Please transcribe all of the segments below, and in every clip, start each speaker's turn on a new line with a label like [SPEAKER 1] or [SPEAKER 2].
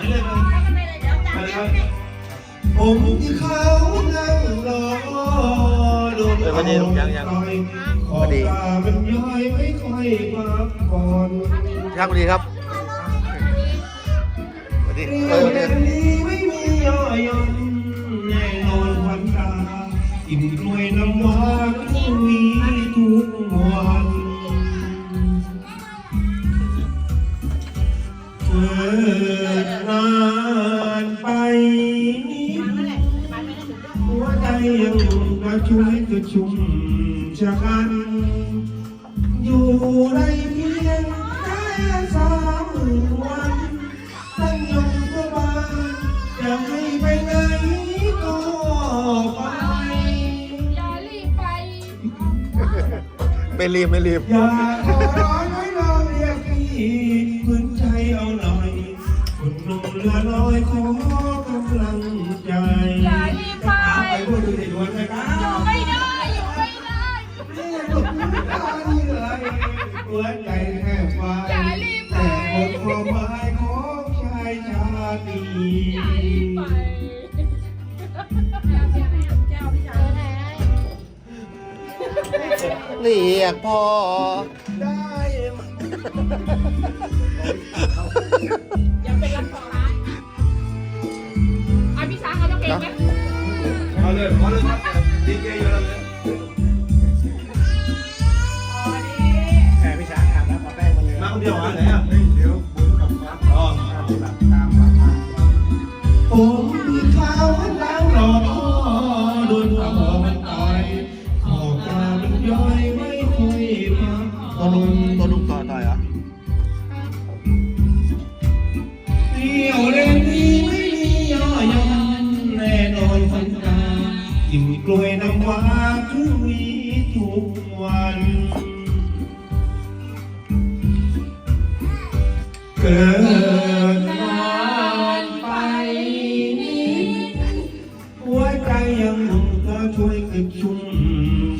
[SPEAKER 1] ไม่ยไม
[SPEAKER 2] ่เลย
[SPEAKER 1] คผมที่เขานั่งรอดู
[SPEAKER 3] เอา
[SPEAKER 1] ขอบตามันย้อยไม่ค่อยมาก่อน
[SPEAKER 3] ช่างดีครับสวัสดี
[SPEAKER 1] เออดีไม่มีย่อยแน่นอนวันตากินกล้วยน้ำว้าทุกวี เกิดนานไปนิดหัวใจยังกระชุ่มกระชุ่มชะกัน อยู่ในเพียงแค่สามวันตั้งยงก็บานจะให้ไปไหนก็ไป
[SPEAKER 4] อย่ารีบไป
[SPEAKER 3] ไม่รีบไม่รีบ
[SPEAKER 1] อย่าขอร้องให้เราเรียกพี่ รือลอยขอกำลังใจ
[SPEAKER 4] อย่ารีบไป
[SPEAKER 1] ไปพูดดูสิดวนเลยนะ
[SPEAKER 4] อยู่ไม่ได้อยู่ไม่ได้
[SPEAKER 1] หัวใจแทบวาย
[SPEAKER 4] อย่ารีบไป
[SPEAKER 1] แต่หมดความหมายของชายชาตรี
[SPEAKER 4] อย่ารีบไปแก้วพี่แก้วพี่ชายแน่
[SPEAKER 3] เรียกพ่อ
[SPEAKER 1] ได้ไหม
[SPEAKER 4] เอาเล
[SPEAKER 1] ยเอเลยครับดีเจเยอะเลย
[SPEAKER 4] อ๋อนี่
[SPEAKER 5] แม่พี่ช้างอาบน้ำมาแป้งมาเลย
[SPEAKER 1] มาคนเดียวเหรอไหนอะเดี๋ยวอ๋อ
[SPEAKER 5] ตามหลักฐาน
[SPEAKER 1] ผมมีข้าวล้างหลอดโดนตาบอมันตายขอบตามันย้อยไม่ค่อยพัก
[SPEAKER 3] ตัวลุ
[SPEAKER 1] ทุกวัน เกิดนานไปนิดหัวใจยังหนุ่มก็ช่วยกระชุ่ม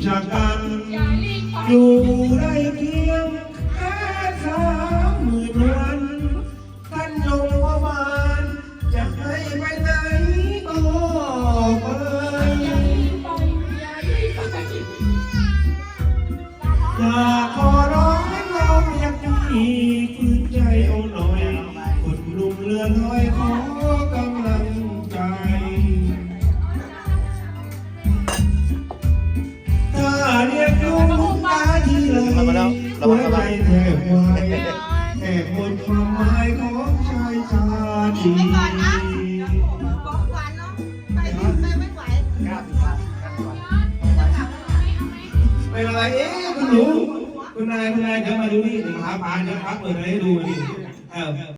[SPEAKER 1] ชะกัน
[SPEAKER 4] อยู่ได้
[SPEAKER 1] เพียงแค่เธอ ระหัวใจแทบวายแทบหมดความหมายของชายชาติ
[SPEAKER 2] บอกหวานเนาะไปไปไม่ไหว
[SPEAKER 5] เก้าสิบห้าสิบวัน
[SPEAKER 1] เป็นอะไรเอ๊ะคุณหนูคุณนายคุณนายเดี๋ยวมาดูนี่เดี๋ยวหาพานเดี๋ยวพักเปิดอะไรให้ดูนี่เออ